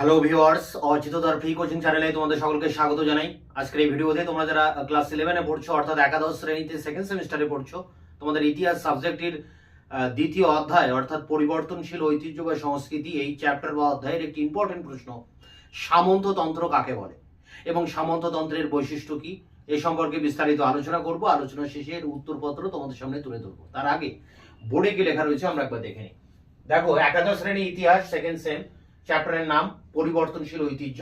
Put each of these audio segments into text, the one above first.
Hello viewers অচিত free coaching চ্যানেলে তোমাদের সকলকে স্বাগত জানাই আজকের এই ভিডিওতে তোমরা যারা ক্লাস ইলেভেনে পড়ছো অর্থাৎ একাদশ শ্রেণীতে সেকেন্ড সেমিস্টারে পড়ছো তোমাদের ইতিহাস সাবজেক্টের দ্বিতীয় অধ্যায় অর্থাৎ পরিবর্তনশীল ঐতিহ্য বা সংস্কৃতি এই চ্যাপ্টার বা অধ্যায়ের একটি ইম্পর্টেন্ট প্রশ্ন সামন্ততন্ত্র কাকে বলে এবং সামন্ততন্ত্রের বৈশিষ্ট্য কি এ সম্পর্কে বিস্তারিত আলোচনা করব আলোচনা শেষে এর উত্তরপত্র তোমাদের সামনে তুলে ধরবো তার আগে বোর্ডে কি লেখা রয়েছে আমরা একবার দেখে নিই দেখো একাদশ শ্রেণি ইতিহাস সেকেন্ড সেম চ্যাপ্টারের নাম, পরিবর্তনশীল ঐতিহ্য।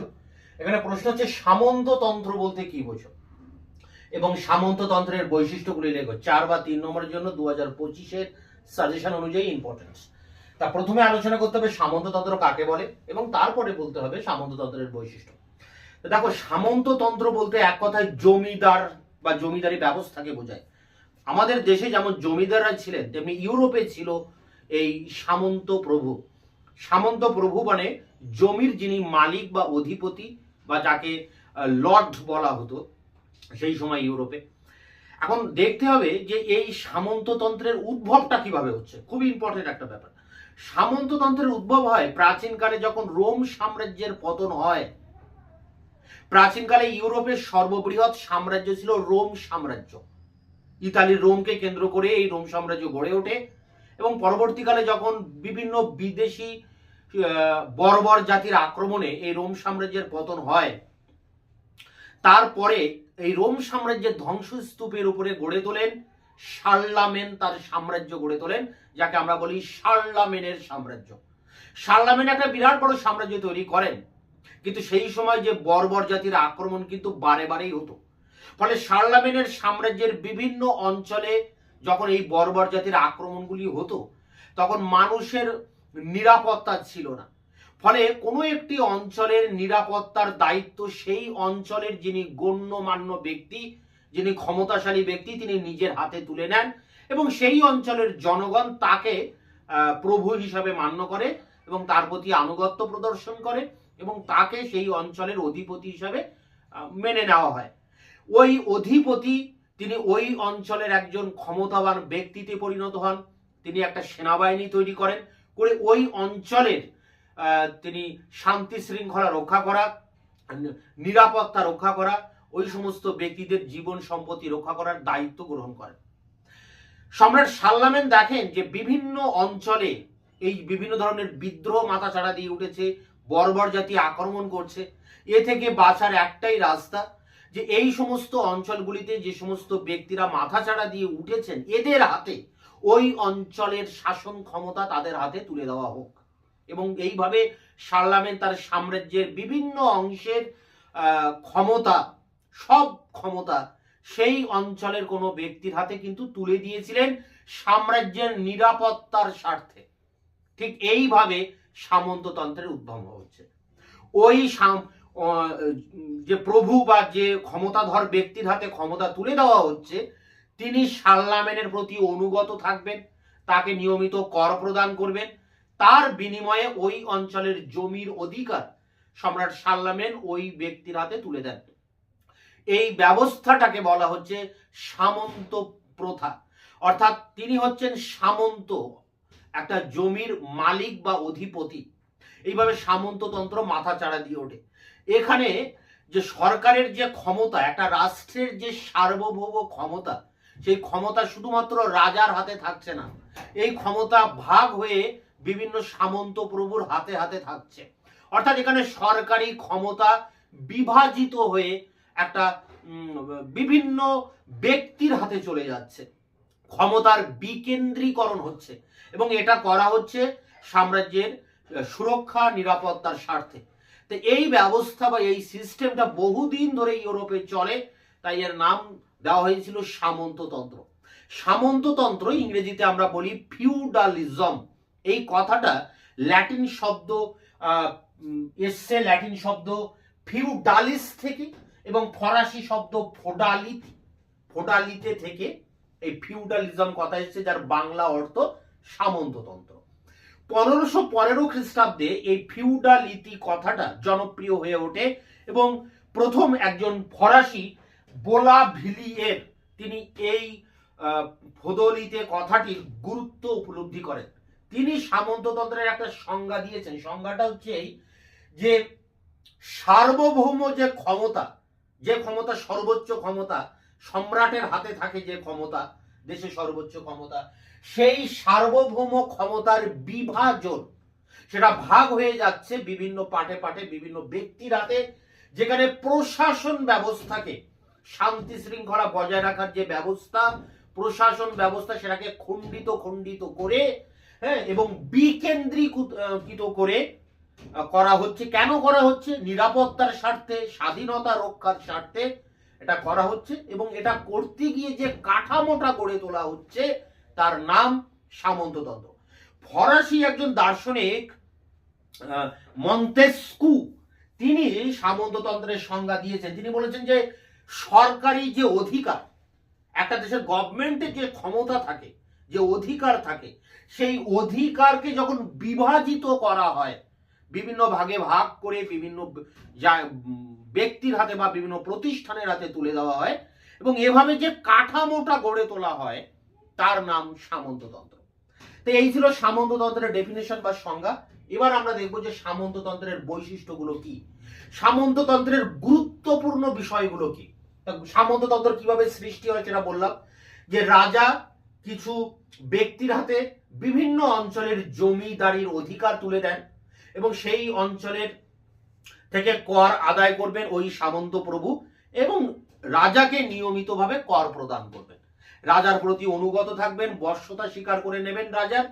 এখানে প্রশ্ন হচ্ছে সামন্ততন্ত্র বলতে কি বোঝো? এবং সামন্ততন্ত্রের বৈশিষ্ট্যগুলি লেখো। চার বা তিন নম্বরের জন্য দু হাজার পঁচিশের সাজেশন অনুযায়ী ইম্পর্টেন্স তা প্রথমে আলোচনা করতে হবে সামন্ততন্ত্র কাকে বলে? এবং তারপরে বলতে হবে সামন্ততন্ত্রের বৈশিষ্ট্য। দেখো সামন্ততন্ত্র বলতে এক কথায় জমিদার বা জমিদারি ব্যবস্থাকে বোঝায়। আমাদের দেশে যেমন জমিদাররা ছিলেন, তেমনি ইউরোপে ছিল এই সামন্ত প্রভু। সামন্ত প্রভু মানে জমির যিনি মালিক বা অধিপতি বা যাকে লর্ড বলা হতো সেই সময় ইউরোপে। এখন দেখতে হবে যে এই সামন্ততন্ত্রের উদ্ভবটা কীভাবে হচ্ছে। খুবই ইম্পর্টেন্ট একটা ব্যাপার। সামন্ততন্ত্রের উদ্ভব হয় প্রাচীনকালে যখন রোম সাম্রাজ্যের পতন হয়। প্রাচীনকালে ইউরোপের সর্ববৃহৎ সাম্রাজ্য ছিল রোম সাম্রাজ্য। ইতালির রোমকে কেন্দ্র করে এই রোম সাম্রাজ্য গড়ে ওঠে। এবং পরবর্তীকালে যখন বিভিন্ন বিদেশি বর্বর জাতির আক্রমণে এই রোম সাম্রাজ্যের পতন হয়, তারপরে এই রোম সাম্রাজ্যের ধ্বংসস্তূপের উপরে গড়ে তোলেন শার্লামেন, তার সাম্রাজ্য গড়ে তোলেন, যাকে আমরা বলি শার্লামেনের সাম্রাজ্য। শার্লামেন একটা বিরাট বড় সাম্রাজ্য তৈরি করেন, কিন্তু সেই সময় যে বর্বর জাতির আক্রমণ কিন্তু বারে বারেই হতো। ফলে শার্লামেনের সাম্রাজ্যের বিভিন্ন অঞ্চলে যখন এই বর্বর জাতির আক্রমণগুলি হতো, তখন মানুষের নিরাপত্তা ছিল না। ফলে কোনো একটি অঞ্চলের নিরাপত্তার দায়িত্ব সেই অঞ্চলের যিনি গণ্যমান্য ব্যক্তি, যিনি ক্ষমতাশালী ব্যক্তি, তিনি নিজের হাতে তুলে নেন এবং সেই অঞ্চলের জনগণ তাকে প্রভু হিসাবে মান্য করে এবং তার প্রতি আনুগত্য প্রদর্শন করে এবং তাকে সেই অঞ্চলের অধিপতি হিসাবে মেনে নেওয়া হয়। ওই অধিপতি তিনি ওই অঞ্চলের একজন ক্ষমতাবান ব্যক্তিতে পরিণত হন। তিনি একটা সেনাবাহিনী তৈরি করেন, করে ওই অঞ্চলের তিনি শান্তি শৃঙ্খলা রক্ষা করা, নিরাপত্তা রক্ষা করা, ওই সমস্ত ব্যক্তিদের জীবন সম্পত্তি রক্ষা করার দায়িত্ব গ্রহণ করেন। সম্রাট সাল্লামেন দেখেন যে বিভিন্ন অঞ্চলে এই বিভিন্ন ধরনের বিদ্রোহ মাথা মাথাচাড়া দিয়ে উঠেছে, বর্বর জাতি আক্রমণ করছে। এ থেকে বাঁচার একটাই রাস্তা যে এই সমস্ত অঞ্চলগুলিতে যে সমস্ত ব্যক্তিরা মাথাচাড়া দিয়ে উঠেছেন, এদের হাতে, ওই অঞ্চলের শাসন ক্ষমতা তাদের হাতে তুলে দেওয়া হোক। এবং এইভাবে সারলামেন তার সাম্রাজ্যের বিভিন্ন অংশের ক্ষমতা, সব ক্ষমতা সেই অঞ্চলের কোনো ব্যক্তির হাতে কিন্তু তুলে দিয়েছিলেন সাম্রাজ্যের নিরাপত্তার স্বার্থে। ঠিক এইভাবে সামন্ততন্ত্রের উদ্ভব হচ্ছে। ওই যে প্রভু বা যে ক্ষমতাধর ব্যক্তির হাতে ক্ষমতা তুলে দেওয়া হচ্ছে, তিনি সাল্লামেনের প্রতি অনুগত থাকবেন, তাকে নিয়মিত কর প্রদান করবেন। তার বিনিময়ে ওই অঞ্চলের জমির অধিকার সম্রাট সাল্লামেন ওই ব্যক্তির হাতে তুলে দেন। এই ব্যবস্থাটাকে বলা হচ্ছে সামন্ত প্রথা। অর্থাৎ তিনি হচ্ছেন সামন্ত, একটা জমির মালিক বা অধিপতি। এইভাবে সামন্ততন্ত্র মাথা চাড়া দিয়ে ওঠে। এখানে যে সরকারের যে ক্ষমতা, একটা রাষ্ট্রের যে সার্বভৌম ক্ষমতা, সেই ক্ষমতা শুধুমাত্র রাজার হাতে থাকছে না। এই ক্ষমতা ভাগ হয়ে বিভিন্ন সামন্ত প্রভুর হাতে হাতে থাকছে। অর্থাৎ এখানে সরকারি ক্ষমতা বিভাজিত হয়ে একটা বিভিন্ন ব্যক্তির হাতে চলে যাচ্ছে। ক্ষমতার বিকেন্দ্রীকরণ হচ্ছে এবং এটা করা হচ্ছে সাম্রাজ্যের সুরক্ষা, নিরাপত্তার স্বার্থে। তো এই ব্যবস্থা বা এই সিস্টেমটা বহুদিন ধরে ইউরোপে চলে, তাই এর নাম দেওয়া হয়েছিল সামন্ততন্ত্র। সামন্ততন্ত্র ইংরেজিতে আমরা বলি ফিউডালিজম। এই কথাটা ল্যাটিন শব্দ এসছে ল্যাটিন শব্দ ফিউডালিস থেকে এবং ফরাসি শব্দ ফোডালিতি ফোডালিতে থেকে এই ফিউডালিজম কথা এসেছে, যার বাংলা অর্থ সামন্ততন্ত্র। পনেরোশো পনেরো খ্রিস্টাব্দে এই ফিউডালিতি কথাটা জনপ্রিয় হয়ে ওঠে এবং প্রথম একজন ফরাসি বোলা ভিলিয়ের তিনি এই ফোদলিতে কথাটির গুরুত্ব উপলব্ধি করেন। তিনি সামন্ততন্ত্রের একটা সংজ্ঞা দিয়েছেন। সংজ্ঞাটা হচ্ছে এই যে সার্বভৌম যে ক্ষমতা যে ক্ষমতা সর্বোচ্চ ক্ষমতা, সম্রাটের হাতে থাকে যে ক্ষমতা, দেশে সর্বোচ্চ ক্ষমতা সেই সার্বভৌম ক্ষমতার বিভাজন, সেটা ভাগ হয়ে যাচ্ছে বিভিন্ন পাটে পাটে বিভিন্ন ব্যক্তির হাতে, যেখানে প্রশাসন ব্যবস্থাকে শান্তি শৃঙ্খলা বজায় রাখার যে ব্যবস্থা, প্রশাসন ব্যবস্থা সেটাকে খণ্ডিত খণ্ডিত করে হ্যাঁ এবং বিকেন্দ্রীকৃত করে করা হচ্ছে। কেন করা হচ্ছে? নিরাপত্তার স্বার্থে, স্বাধীনতা রক্ষার স্বার্থে এটা করা হচ্ছে, এবং এটা করতে গিয়ে যে কাঠামোটা গড়ে তোলা হচ্ছে তার নাম সামন্ততন্ত্র ফরাসি একজন দার্শনিক মন্তেস্কু, তিনি সামন্ততন্ত্রের সংজ্ঞা দিয়েছেন। তিনি বলেছেন যে, সরকারি যে অধিকার, একটা দেশের গভর্নমেন্টের যে ক্ষমতা থাকে, যে অধিকার থাকে, সেই অধিকারকে যখন বিভাজিত করা হয়, বিভিন্ন ভাগে ভাগ করে বিভিন্ন ব্যক্তির হাতে বা বিভিন্ন প্রতিষ্ঠানের হাতে তুলে দেওয়া হয় এবং এভাবে যে কাঠামোটা গড়ে তোলা হয় তার নাম সামন্ততন্ত্র। তো এই ছিল সামন্ততন্ত্রের ডেফিনেশন বা সংজ্ঞা। এবার আমরা দেখব যে সামন্ততন্ত্রের বৈশিষ্ট্যগুলো কি। সামন্ততন্ত্রের গুরুত্বপূর্ণ বিষয়গুলো কি। সামন্ততন্ত্র কীভাবে সৃষ্টি হয় সেটা বললাম। যে রাজা কিছু ব্যক্তির হাতে বিভিন্ন অঞ্চলের জমিদারির অধিকার তুলে দেন এবং সেই অঞ্চলের থেকে কর আদায় করবেন ওই সামন্ত প্রভু এবং রাজাকে নিয়মিতভাবে কর প্রদান করবেন। রাজার প্রতি অনুগত থাকবেন, বর্ষতা স্বীকার করে নেবেন রাজার।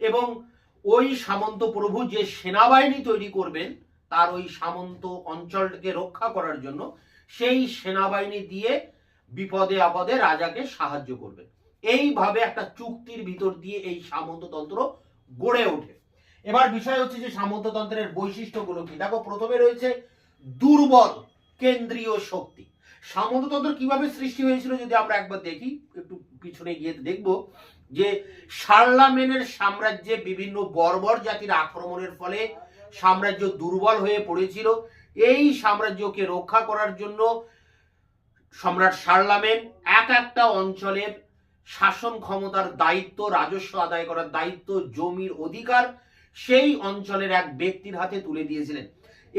এবং ওই সামন্ত প্রভু যে সেনাবাহিনী তৈরি করবেন, তার ওই সামন্ত অঞ্চলকে রক্ষা করার জন্য সেই সেনাবাহিনী দিয়ে বিপদে আপদে রাজাকে সাহায্য করবেন। এইভাবে একটা চুক্তির ভিতর দিয়ে এই সামন্ততন্ত্র গড়ে ওঠে। এবার বিষয় হচ্ছে যে সামন্ততন্ত্রের বৈশিষ্ট্যগুলো কি? দেখো, প্রথমে রয়েছে দুর্বল কেন্দ্রীয় শক্তি। সামন্ততন্ত্র কীভাবে সৃষ্টি হয়েছিল যদি আমরা একবার দেখি, একটু পিছনে গিয়ে দেখব যে শার্লামেনের সাম্রাজ্যে বিভিন্ন বর্বর জাতির আক্রমণের ফলে সাম্রাজ্য দুর্বল হয়ে পড়েছিল। এই সাম্রাজ্যকে রক্ষা করার জন্য সম্রাট শার্লামেন এক একটা অঞ্চলের শাসন ক্ষমতার দায়িত্ব, রাজস্ব আদায় করার দায়িত্ব, জমির অধিকার সেই অঞ্চলের এক ব্যক্তির হাতে তুলে দিয়েছিলেন।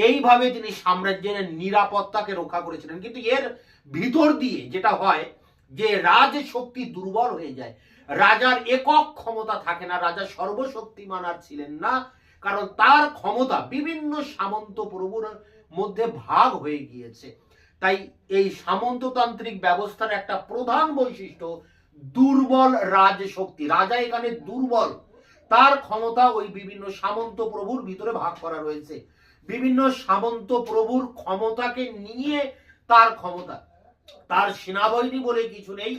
এইভাবে তিনি সাম্রাজ্যের নিরাপত্তাকে রক্ষা করেছিলেন। কিন্তু এর ভিতর দিয়ে যেটা হয়, যে রাজ শক্তি দুর্বল হয়ে যায়। রাজার একক ক্ষমতা থাকে না, রাজা সর্বশক্তিমান আর ছিলেন না, কারণ তার ক্ষমতা বিভিন্ন সামন্ত প্রভুর মধ্যে ভাগ হয়ে গিয়েছে। তাই এই সামন্ততান্ত্রিক ব্যবস্থার একটা প্রধান বৈশিষ্ট্য, দুর্বল রাজশক্তি। রাজা এখানে দুর্বল। তার ক্ষমতা ওই বিভিন্ন সামন্ত প্রভুর ভিতরে ভাগ করা রয়েছে। বিভিন্ন সামন্ত প্রভুর ক্ষমতাকে নিয়ে তার ক্ষমতা। তার সেনাবাহিনী বলে কিছু নেই।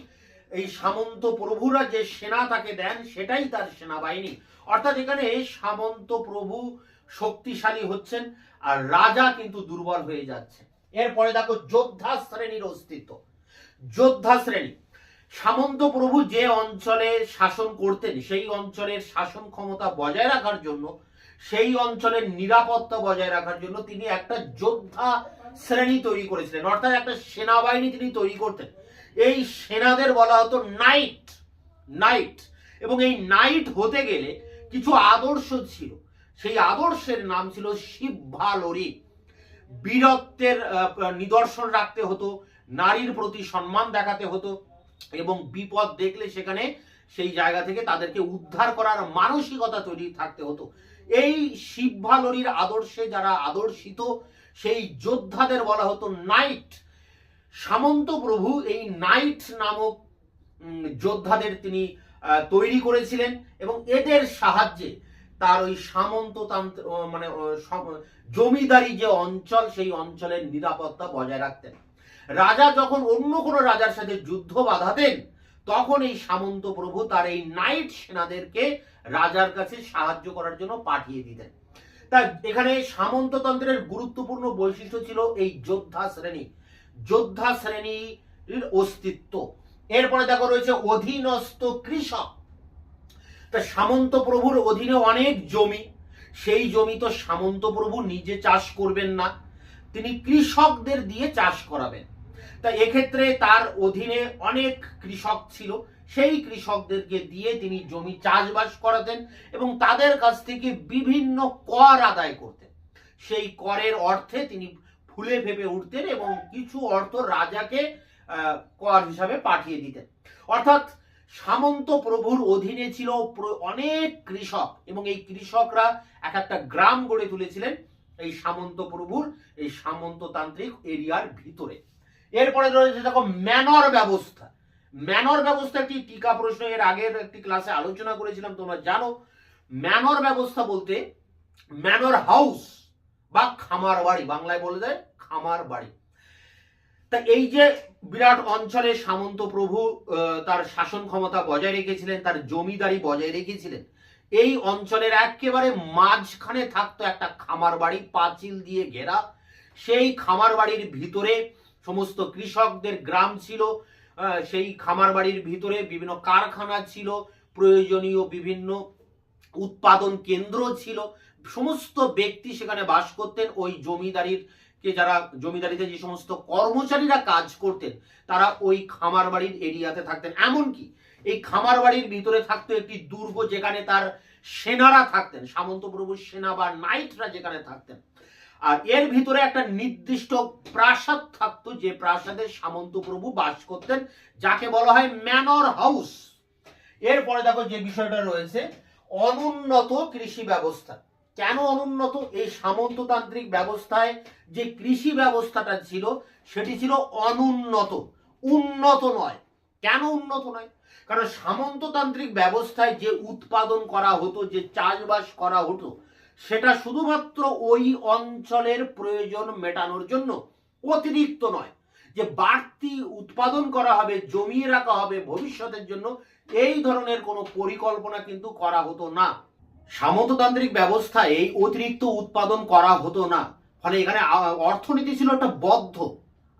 এই সামন্ত প্রভুরা যে সেনা তাকে দেন, সেটাই তার সেনাবাহিনী। অর্থাৎ এখানে সামন্ত প্রভু শক্তিশালী হচ্ছেন আর রাজা কিন্তু দুর্বল হয়ে যাচ্ছে। এরপরে দেখো, যোদ্ধা শ্রেণির অস্তিত্ব। যোদ্ধা শ্রেণি। সামন্ত প্রভু যে অঞ্চলে শাসন করতেন, সেই অঞ্চলের শাসন ক্ষমতা বজায় রাখার জন্য সেই অঞ্চলের নিরাপত্তা বজায় রাখার জন্য তিনি একটা যোদ্ধা শ্রেণি তৈরি করেছিলেন। অর্থাৎ একটা সেনাবাহিনী তিনি তৈরি করতেন। এই সেনাদের বলা হতো নাইট নাইট এবং এই নাইট হতে গেলে কিছু আদর্শ ছিল। সেই আদর্শের নাম ছিল শিবভালরি। বীরত্বের নিদর্শন রাখতে হতো, নারীর প্রতি সম্মান দেখাতে হতো এবং বিপদ দেখলে সেখানে সেই জায়গা থেকে তাদেরকে উদ্ধার করার মানসিকতা তৈরি থাকতে হতো। এই শিবভালরির আদর্শে যারা আদর্শিত, সেই যোদ্ধাদের বলা হতো নাইট সামন্ত প্রভু এই নাইট নামক যোদ্ধাদের তিনি তৈরি করেছিলেন এবং এদের সাহায্যে তার ওই সামন্ততান্ত্র মানে জমিদারি যে অঞ্চল, সেই অঞ্চলের নিরাপত্তা বজায় রাখতেন। রাজা যখন অন্য কোনো রাজার সাথে যুদ্ধ বাঁধাতেন, তখন এই সামন্ত প্রভু তার এই নাইট সেনাদেরকে রাজার কাছে সাহায্য করার জন্য পাঠিয়ে দিতেন। তা এখানে সামন্ততন্ত্রের গুরুত্বপূর্ণ বৈশিষ্ট্য ছিল এই যোদ্ধা শ্রেণি। যোদ্ধা শ্রেণির অস্তিত্ব। এরপরে দেখো রয়েছে অধীনস্থ কৃষক। তা সামন্ত প্রভুর অধীনে অনেক জমি। সেই জমি তো সামন্ত প্রভু নিজে চাষ করবেন না। তিনি কৃষকদের দিয়ে চাষ করাবেন। তা এক্ষেত্রে তার অধীনে অনেক কৃষক ছিল। সেই কৃষকদেরকে দিয়ে তিনি জমি চাষবাস করাতেন এবং তাদের কাছ থেকে বিভিন্ন কর আদায় করতেন। সেই করের অর্থে তিনি ফুলে ফেপে উঠতেন এবং কিছু অর্থ রাজাকে কর হিসাবে পাঠিয়ে দিতেন। অর্থাৎ সামন্ত প্রভুর অধীনে ছিল অনেক কৃষক এবং এই কৃষকরা এক একটা গ্রাম গড়ে তুলেছিলেন এই সামন্ত প্রভুর, এই সামন্ততান্ত্রিক এরিয়ার ভিতরে। এরপরে রয়েছে দেখো, ম্যানর ব্যবস্থা। ম্যানর ব্যবস্থা একটি টিকা প্রশ্ন এর আগের একটি ক্লাসে আলোচনা করেছিলাম, তোমরা জানো। ম্যানর ব্যবস্থা বলতে ম্যানর হাউস বা খামার বাড়ি, বাংলায় বলে দেয় খামার বাড়ি। তা এই যে বিরাট অঞ্চলে সামন্ত প্রভু তার শাসন ক্ষমতা বজায় রেখেছিলেন, তার জমিদারি বজায় রেখেছিলেন, এই অঞ্চলের একেবারে মাঝখানে থাকতো একটা খামার বাড়ি, পাঁচিল দিয়ে ঘেরা। সেই খামার বাড়ির ভিতরে সমস্ত কৃষকদের গ্রাম ছিল সেই খামার বাড়ির ভিতরে বিভিন্ন কারখানা ছিল, প্রয়োজনীয় বিভিন্ন উৎপাদন কেন্দ্র ছিল। সমস্ত ব্যক্তি সেখানে বাস করতেন। ওই জমিদারির কে যারা, জমিদারিতে যে সমস্ত কর্মচারীরা কাজ করতেন, তারা ওই খামার বাড়ির এরিয়াতে থাকতেন। এমনকি এই খামার বাড়ির ভিতরে থাকতো একটি দুর্গ যেখানে তার সেনারা থাকতেন। সামন্তপ্রভুর সেনা বা নাইটরা যেখানে থাকতেন। আর এর ভিতরে একটা নির্দিষ্ট প্রাসাদ থাকতো, যে প্রাসাদে সামন্তপ্রভু বাস করতেন, যাকে বলা হয় ম্যানর হাউস। এরপরে দেখো যে বিষয়টা রয়েছে, অনুন্নত কৃষি ব্যবস্থা। কেন অনুন্নত? এই সামন্ততান্ত্রিক ব্যবস্থায় যে কৃষি ব্যবস্থাটা ছিল, সেটি ছিল অনুন্নত। উন্নত নয়। কেন উন্নত নয়? কারণ সামন্ততান্ত্রিক ব্যবস্থায় যে উৎপাদন করা হতো, যে চাষবাস করা হতো সেটা শুধুমাত্র ওই অঞ্চলের প্রয়োজন মেটানোর জন্য, অতিরিক্ত নয়, যে বাড়তি উৎপাদন করা হবে, জমিয়ে রাখা হবে ভবিষ্যতের জন্য, এই ধরনের কোনো পরিকল্পনা কিন্তু করা হতো না। সামন্ততান্ত্রিক ব্যবস্থায় এই অতিরিক্ত উৎপাদন করা হতো না। ফলে এখানে অর্থনীতি ছিল একটা বদ্ধ।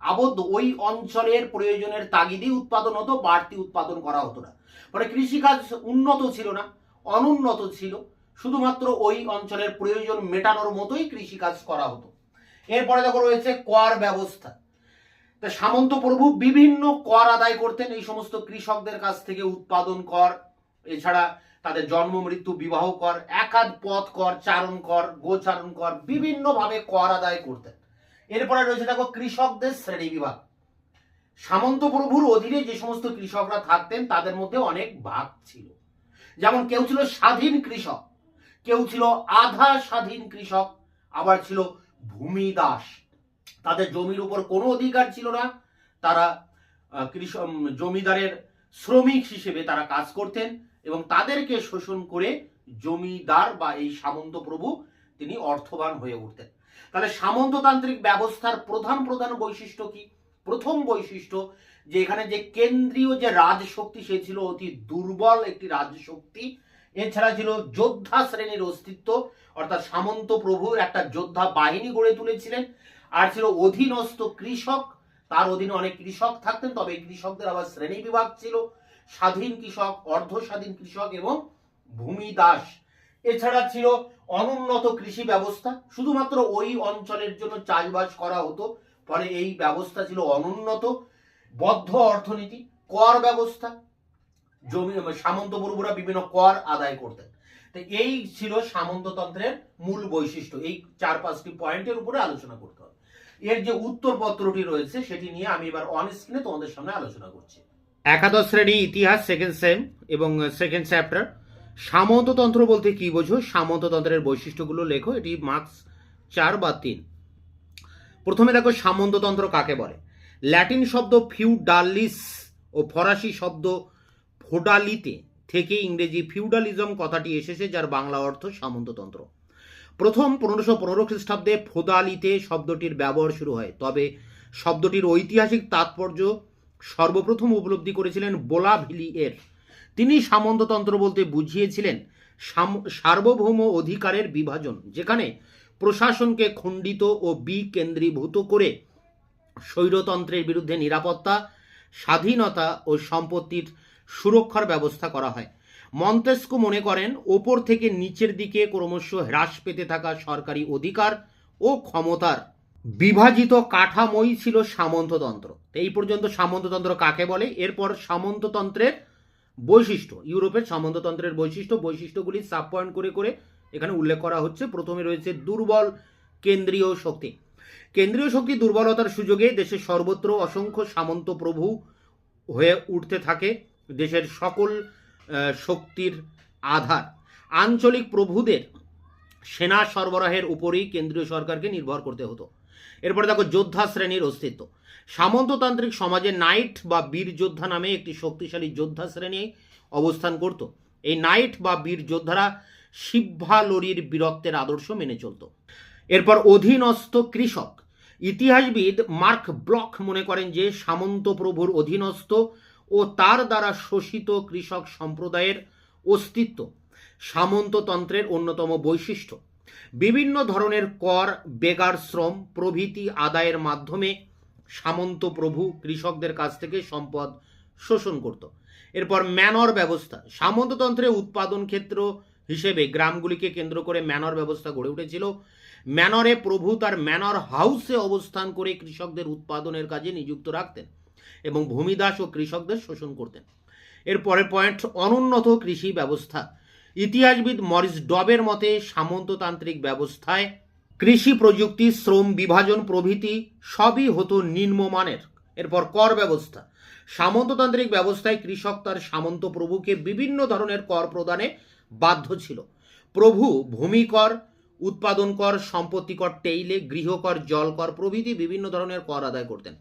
আবদ্ধ। ওই অঞ্চলের প্রয়োজনের তাগিদেই উৎপাদন হতো, বাড়তি উৎপাদন করা হতো না। ফলে কৃষিকাজ উন্নত ছিল না, অনুন্নত ছিল। শুধুমাত্র ওই অঞ্চলের প্রয়োজন মেটানোর মতোই কৃষিকাজ করা হতো। এরপরে দেখো রয়েছে কর ব্যবস্থা। তা সামন্ত প্রভু বিভিন্ন কর আদায় করতেন এই সমস্ত কৃষকদের কাছ থেকে উৎপাদন কর, এছাড়া তাদের জন্ম, মৃত্যু, বিবাহ কর, একাধ পথ কর, চারণ কর, গোচারণ কর বিভিন্ন ভাবে কর আদায় করতেন। এরপরে রয়েছে দেখো কৃষকদের শ্রেণি বিভাগ। সামন্ত প্রভুর অধীনে যে সমস্ত কৃষকরা থাকতেন তাদের মধ্যে অনেক ভাগ ছিল। যেমন কেউ ছিল স্বাধীন কৃষক কেউ ছিল আধা স্বাধীন কৃষক, আবার ছিল ভূমি দাস তাদের জমির উপর কোনো অধিকার ছিল না। তারা কৃষক জমিদারের শ্রমিক হিসেবে তারা কাজ করতেন এবং তাদেরকে শোষণ করে জমিদার বা এই সামন্ত প্রভু তিনি অর্থবান হয়ে উঠতেন। তাহলে সামন্ততান্ত্রিক ব্যবস্থার প্রধান প্রধান বৈশিষ্ট্য কি? প্রথম বৈশিষ্ট্য যে এখানে যে কেন্দ্রীয় যে রাজশক্তি, সে ছিল অতি দুর্বল একটি রাজশক্তি। এছাড়া ছিল যোদ্ধা শ্রেণির অস্তিত্ব, অর্থাৎ সামন্ত প্রভুর একটা যোদ্ধা বাহিনী গড়ে তুলেছিলেন। আর ছিল অধীনস্থ কৃষক, তার অধীনে অনেক কৃষক থাকতেন, তবে এই কৃষকদের আবার শ্রেণি বিভাগ ছিল। স্বাধীন কৃষক অর্ধ স্বাধীন কৃষক এবং ভূমি দাস এছাড়া ছিল অনুন্নত কৃষি ব্যবস্থা। শুধুমাত্র ওই অঞ্চলের জন্য চাষবাস করা হতো, ফলে এই ব্যবস্থা ছিল অনুন্নত। বদ্ধ অর্থনীতি, কর ব্যবস্থা জমি সামন্ত পূর্বরা বিভিন্ন কর আদায় করতেন। তো এই ছিল সামন্ততন্ত্রের মূল বৈশিষ্ট্য। এই চার পাঁচটি পয়েন্টের উপরে আলোচনা করতে হবে। এর যে উত্তরপত্রটি রয়েছে, সেটি নিয়ে আমি এবার অন স্ক্রিনে তোমাদের সামনে আলোচনা করছি। একাদশ শ্রেণি ইতিহাস সেকেন্ড সেম এবং সেকেন্ড চ্যাপ্টার সামন্ততন্ত্র বলতে কি বোঝো? সামন্ততন্ত্রের বৈশিষ্ট্যগুলো লেখো। এটি মার্কস চার বা তিন। প্রথমে দেখো সামন্ততন্ত্র কাকে বলে? ল্যাটিন শব্দ ফিউডালিস ও ফরাসি শব্দ ফোডালিতে থেকে ইংরেজি ফিউডালিজম কথাটি এসেছে, যার বাংলা অর্থ সামন্ততন্ত্র। প্রথম পনেরোশো পনেরো খ্রিস্টাব্দে ফোদালিতে শব্দটির ব্যবহার শুরু হয়। তবে শব্দটির ঐতিহাসিক তাৎপর্য সর্বপ্রথম উপলব্ধি করেছিলেন বোলাভিলি এর তিনি সামন্ততন্ত্র বলতে বুঝিয়েছিলেন সার্বভৌম অধিকারের বিভাজন, যেখানে প্রশাসনকে খণ্ডিত ও বিকেন্দ্রীভূত করে স্বৈরতন্ত্রের বিরুদ্ধে নিরাপত্তা, স্বাধীনতা ও সম্পত্তির সুরক্ষার ব্যবস্থা করা হয়। মন্তেস্কু মনে করেন, ওপর থেকে নিচের দিকে ক্রমশ হ্রাস পেতে থাকা সরকারি অধিকার ও ক্ষমতার বিভাজিত কাঠামোই ছিল সামন্ততন্ত্র। এই পর্যন্ত সামন্ততন্ত্র কাকে বলে? এরপর সামন্ততন্ত্রের বৈশিষ্ট্য, ইউরোপের সামন্ততন্ত্রের বৈশিষ্ট্য, বৈশিষ্ট্যগুলি সাব পয়েন্ট করে করে এখানে উল্লেখ করা হচ্ছে। প্রথমে রয়েছে দুর্বল কেন্দ্রীয় শক্তি। কেন্দ্রীয় শক্তি দুর্বলতার সুযোগে দেশের সর্বত্র অসংখ্য সামন্ত প্রভু হয়ে উঠতে থাকে। দেশের সকল শক্তির আধার। আঞ্চলিক প্রভুদের সেনা সরবরাহের উপরেই কেন্দ্রীয় সরকারকে নির্ভর করতে হতো। এরপরে দেখো, যোদ্ধা শ্রেণির অস্তিত্ব। সামন্ততান্ত্রিক সমাজে নাইট বা বীর যোদ্ধা নামে একটি শক্তিশালী যোদ্ধা শ্রেণি অবস্থান করত। এই নাইট বা বীর যোদ্ধারা শিবভালরির বীরত্বের আদর্শ মেনে চলত। এরপর অধীনস্থ কৃষক। ইতিহাসবিদ মার্ক ব্লক মনে করেন যে, সামন্ত প্রভুর অধীনস্থ ও তার দ্বারা শোষিত কৃষক সম্প্রদায়ের অস্তিত্ব। সামন্ততন্ত্রের অন্যতম বৈশিষ্ট্য, বিভিন্ন ধরনের কর বেগার শ্রম প্রভৃতি আদায়ের মাধ্যমে সামন্ত প্রভু কৃষকদের কাছ থেকে সম্পদ শোষণ করত। এরপর ম্যানর ব্যবস্থা সামন্ততন্ত্রে উৎপাদন ক্ষেত্র হিসেবে গ্রামগুলিকে কেন্দ্র করে ম্যানর ব্যবস্থা গড়ে উঠেছিল। ম্যানরে প্রভু তার ম্যানর হাউসে অবস্থান করে কৃষকদের উৎপাদনের কাজে নিযুক্ত রাখতেন। এবং ভূমিদাস ও কৃষকদের শোষণ করতেন। এর পরের পয়েন্ট অনুন্নত কৃষি ব্যবস্থা। ইতিহাসবিদ মরিস ডবের মতে, সামন্ততান্ত্রিক ব্যবস্থায় কৃষি প্রযুক্তি, শ্রম বিভাজন প্রভৃতি সবই হতো নিম্নমানের এরপর কর ব্যবস্থা। সামন্ততান্ত্রিক ব্যবস্থায় কৃষক তার সামন্ত প্রভুকে বিভিন্ন ধরনের কর প্রদানে বাধ্য ছিল। প্রভু ভূমিকর উৎপাদন কর, সম্পত্তি কর টেইলে গৃহকর জলকর প্রভৃতি বিভিন্ন ধরনের কর আদায় করতেন।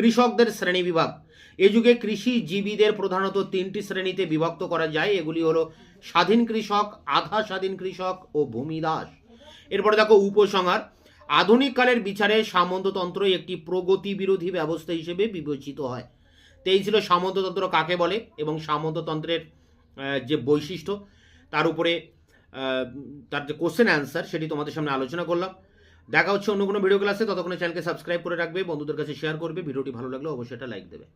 কৃষকদের শ্রেণি বিভাগ। এ যুগে কৃষিজীবীদের প্রধানত তিনটি শ্রেণীতে বিভক্ত করা যায়। এগুলি হলো স্বাধীন কৃষক, আধা স্বাধীন কৃষক ও ভূমিদাস এরপরে দেখো উপসংহার। আধুনিক কালের বিচারে সামন্ততন্ত্র একটি প্রগতি বিরোধী ব্যবস্থা হিসেবে বিবেচিত হয়। তো এই ছিল সামন্ততন্ত্র কাকে বলে এবং সামন্ততন্ত্রের যে বৈশিষ্ট্য, তার উপরে তার যে কোশ্চেন অ্যান্সার সেটি তোমাদের সামনে আলোচনা করলাম। দেখা হচ্ছে অন্য কোনো ভিডিও ক্লাসে ততক্ষণে চ্যানেলকে সাবস্ক্রাইব করে রাখবে, বন্ধুদের কাছে শেয়ার করবে। ভিডিওটি ভালো লাগলে অবশ্যই একটা লাইক দেবে।